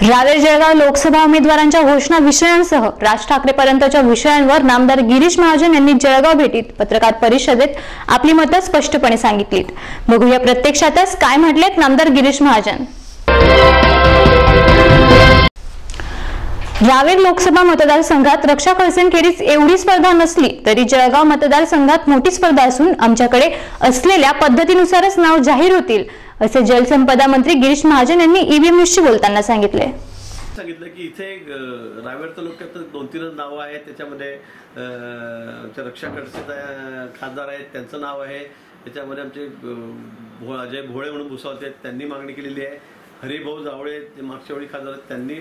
रावेर जळगाव लोकसभा उमेदवारांच्या घोषणा विषयांसह राज ठाकरे पर्यंतच्या विषयांवर नामदार गिरीश महाजन यांनी जळगाव भेटीत पत्रकार परिषदेत आपली मतं स्पष्टपणे सांगितलीत. बघूया प्रत्यक्षातच काय म्हटलेत नामदार गिरीश महाजन. रावेर लोकसभा मतदारसंघात रक्षा खडसेंखेरीज एवढी स्पर्धा नसली तरी जळगाव मतदारसंघात मोठी स्पर्धा असून आमच्याकडे असलेल्या पद्धतीनुसारच नाव जाहीर होतील असे जलसंपदा मंत्री गिरीश महाजन यांनी ईव्हीएम न्यूजशी बोलताना सांगितले. सांगितलं की इथे अं, रावेर तालुक्यात दोन तीनच नावं आहेत. त्याच्यामध्ये आमच्या रक्षा खडसे खासदार आहेत. त्यांचं नाव आहे. त्याच्यामध्ये आमचे भो- अजय भोळे म्हणून भुसावते आहेत. त्यांनी मागणी केलेली आहे. हरिभाऊ जावळे ते मागच्या वेळी खासदार त्यांनी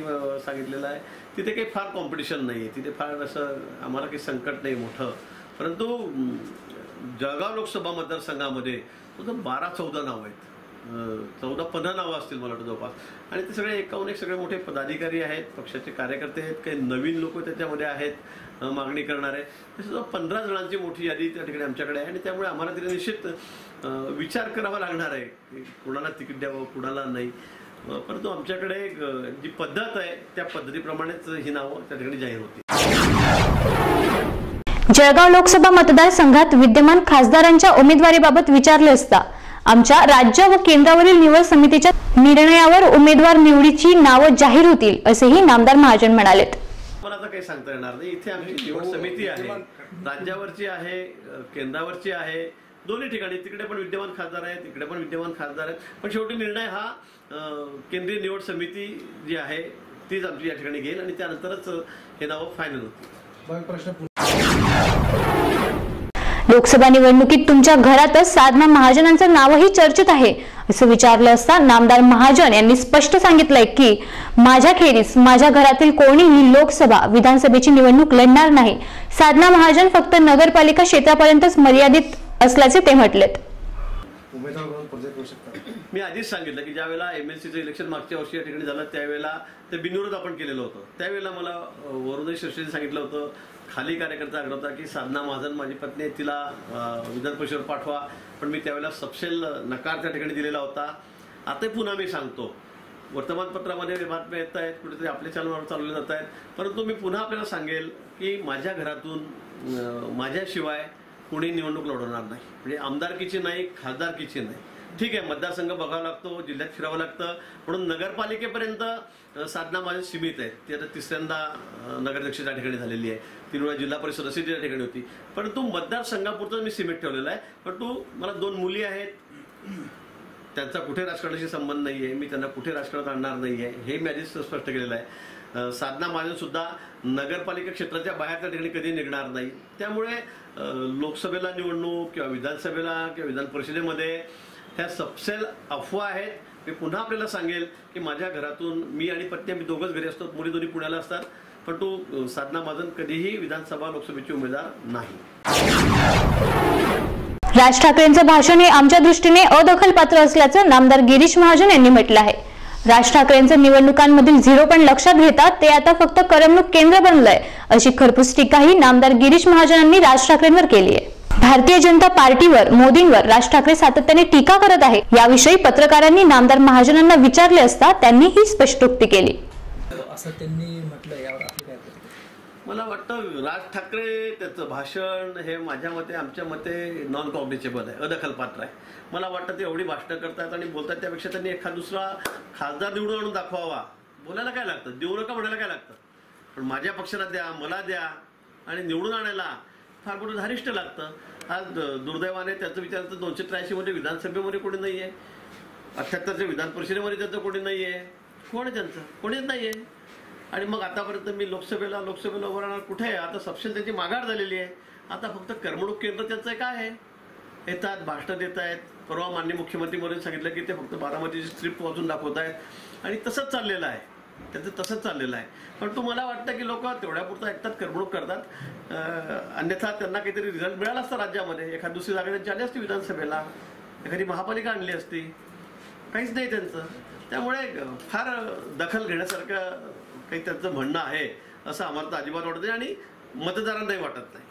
सांगितलेलं आहे. तिथे काही फार कॉम्पिटिशन नाही आहे तिथे फार असं आम्हाला काही संकट नाही मोठं. परंतु जळगाव लोकसभा मतदारसंघामध्ये फक्त बारा चौदा नावं आहेत. चौदा पंधरा नावं असतील मला वाटतं जवळपास. आणि ते सगळे एकाहून एक सगळे मोठे पदाधिकारी आहेत पक्षाचे कार्यकर्ते आहेत काही नवीन लोक त्याच्यामध्ये आहेत मागणी करणारे. सुद्धा पंधरा जणांची मोठी यादी त्या ठिकाणी आमच्याकडे आहे आणि त्यामुळे आम्हाला तिथे निश्चित विचार करावा लागणार आहे. की कुणाला तिकीट द्यावं कुणाला नाही. परंतु आमच्याकडे एक, जी पद्धत आहे त्या पद्धतीप्रमाणेच ही नावं त्या ठिकाणी जाहीर होती. जळगाव लोकसभा मतदारसंघात विद्यमान खासदारांच्या उमेदवारीबाबत विचारले असता आमच्या राज्य व केंद्रावरील निवड समितीच्या निर्णयावर उमेदवार निवडीची नावं जाहीर होतील असेही नामदार महाजन म्हणालेत. मला आता काही सांगता येणार नाही. इथे आमची निवड समिती आहे. राज्यावरची आहे केंद्रावरची आहे. दोन्ही ठिकाणी. तिकडे पण विद्यमान खासदार आहेत इकडे पण विद्यमान खासदार आहेत. पण शेवटी निर्णय हा केंद्रीय निवड समिती जी आहे तीच आमची या ठिकाणी घेईल आणि त्यानंतरच हे नावं फायनल होतील. प्रश्न. लोकसभा निवडणुकीत तुमच्या घरातच साधना महाजनांचं नावही चर्चेत आहे असं विचारलं असता नामदार महाजन यांनी स्पष्ट सांगितलंय की माझ्या खेरीज माझ्या घरातील कोणीही लोकसभा विधानसभेची निवडणूक लढणार नाही. साधना महाजन फक्त नगरपालिका क्षेत्रापर्यंतच मर्यादित असल्याचे ते म्हटलेत. मी आधीच सांगितलं की ज्यावेळेला एम एल सीचं इलेक्शन मागच्या वर्षी या ठिकाणी झालं त्यावेळेला ते बिनविरोध आपण केलेलं होतं. त्यावेळेला मला अ, वरुणही सांगितलं होतं खाली कार्यकर्ता आग्रह होता की साधना महाजन माझी पत्नी आहे तिला विधान परिषदेवर पाठवा. पण मी त्यावेळेला सपशेल नकार त्या ठिकाणी दिलेला होता. आता पुन्हा मी सांगतो. वर्तमानपत्रामध्ये बातम्या येत आहेत कुठेतरी आपल्या चॅनलवर चालवले जात आहेत. परंतु मी पुन्हा आपल्याला सांगेल की माझ्या घरातून माझ्याशिवाय कोणी निवडणूक लढवणार नाही. म्हणजे आमदारकीची नाही खासदारकीची नाही. ठीक आहे मतदारसंघ बघावा लागतो जिल्ह्यात फिरावं लागतं. म्हणून नगरपालिकेपर्यंत साधना माझी सीमित आहे ती आता तिसऱ्यांदा अ, नगराध्यक्ष त्या ठिकाणी झालेली आहे तीन वेळा जिल्हा परिषद अशी त्या ठिकाणी होती. परंतु मतदारसंघापुरतं मी सीमित ठेवलेलं आहे. परंतु मला दोन मुली आहेत. त्यांचा कुठे राजकारणाशी संबंध नाही आहे मी त्यांना कुठे राजकारणात आणणार नाही आहे हे मी आधीच स्पष्ट केलेलं आहे. साधना महाजन सुद्धा नगरपालिका क्षेत्राच्या बाहेर त्या ठिकाणी कधी निघणार नाही. त्यामुळे लोकसभेला निवडणूक किंवा विधानसभेला किंवा विधान परिषदेमध्ये ह्या सपसेल अफवा आहेत. मी पुन्हा आपल्याला सांगेल की माझ्या घरातून मी आणि पत्नी आम्ही दोघंच घरी असतो. मुली दोन्ही पुण्याला असतात. पण साधना महाजन कधीही विधानसभा लोकसभेची उमेदवार नाही. राज ठाकरेंचं भाषण हे आमच्या दृष्टीने अदखलपात्र असल्याचं नामदार गिरीश महाजन यांनी म्हटलं आहे. राज ठाकरेंचं निवडणुकांमधील झिरो पण लक्षात घेता ते आता फक्त करमणूक केंद्र बनलंय अशी खरपूस टीकाही नामदार गिरीश महाजनांनी राज ठाकरेंवर केली आहे. भारतीय जनता पार्टीवर मोदींवर राज ठाकरे सातत्याने टीका करत आहे याविषयी पत्रकारांनी नामदार महाजनांना विचारले असता त्यांनी ही स्पष्टोक्ती केली. असं त्यांनी म्हटलं यावर आपली काय मला वाटतं राज ठाकरे त्याचं भाषण हे माझ्या मते आमच्या मते नॉन कॉग्निचेबल आहे अदखलपात्र आहे. मला वाटतं ते एवढी भाषणं करतात आणि बोलतात त्यापेक्षा त्यांनी एखाद दुसरा खासदार निवडून आणून दाखवावा. बोलायला काय लागतं? देऊ नका म्हणायला काय लागतं? पण माझ्या पक्षाला द्या मला द्या आणि निवडून आणायला फार मोठं धारिष्ट लागतं. आज द- दुर्दैवाने त्याचं विचार तर दोनशे त्र्याऐंशीमध्ये विधानसभेमध्ये कोणी नाही आहे अठ्ठ्याहत्तरच्या विधान परिषदेमध्ये त्याचं कोणी नाही आहे कोण आहे त्यांचं? कोणीच नाही आहे आणि मग आतापर्यंत मी लोकसभेला लोकसभेला उभं राहणार कुठे? आहे आता सपशेल त्यांची माघार झालेली आहे. आता फक्त करमणूक केंद्र त्यांचं काय आहे. येतात भाषणं देत आहेत परवा मान्य मुख्यमंत्री मोदींनी सांगितलं की ते फक्त बारामतीची स्ट्रीप वाजून दाखवत आहेत आणि तसंच चाललेलं आहे. त्याचं तसंच चाललेलं आहे. पण तो मला वाटतं की लोक तेवढ्यापुरतं ऐकतात करमणूक करतात? अन्यथा त्यांना काहीतरी रिझल्ट मिळाला असता राज्यामध्ये. एखाद दुसरी जागा त्यांची आली असती विधानसभेला. एखादी महापालिका आणली असती. काहीच नाही त्यांचं. त्यामुळे फार दखल घेण्यासारखं काही त्यांचं म्हणणं आहे असं आम्हाला तर अजिबात वाटत नाही आणि मतदारांनाही वाटत नाही.